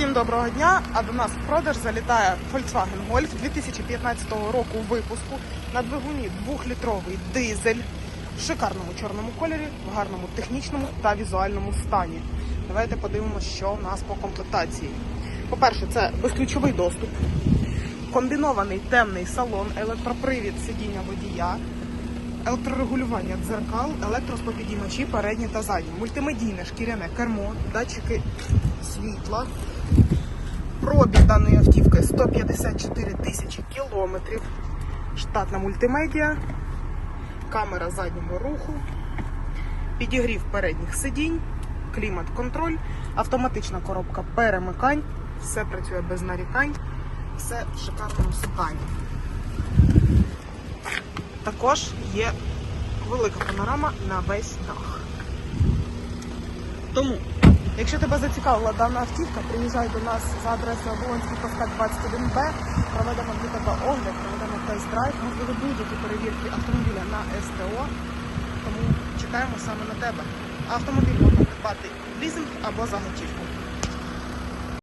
Всім доброго дня! А до нас в продаж залітає Volkswagen Golf 2015 року випуску на двигуні 2-літровий дизель в шикарному чорному кольорі, в гарному технічному та візуальному стані. Давайте подивимося, що у нас по комплектації. По-перше, це безключовий доступ, комбінований темний салон, електропривід сидіння водія, електрорегулювання дзеркал, електроспопідіймачі передні та задні, мультимедійне шкіряне кермо, датчики світла. Пробіг даної автівки 154 тисячі кілометрів. Штатна мультимедіа, камера заднього руху, підігрів передніх сидінь, клімат-контроль, автоматична коробка перемикань, все працює без нарікань, все в шикарному стані. Також є велика панорама на весь дах. Тому, якщо тебе зацікавила дана автівка, приїжджай до нас за адресою Волонський проспект 21Б, проведемо для тебе огляд, проведемо тест-драйв, можливо будь-які перевірки автомобіля на СТО. Тому чекаємо саме на тебе. Автомобіль можна придбати в лізинг або за готівку.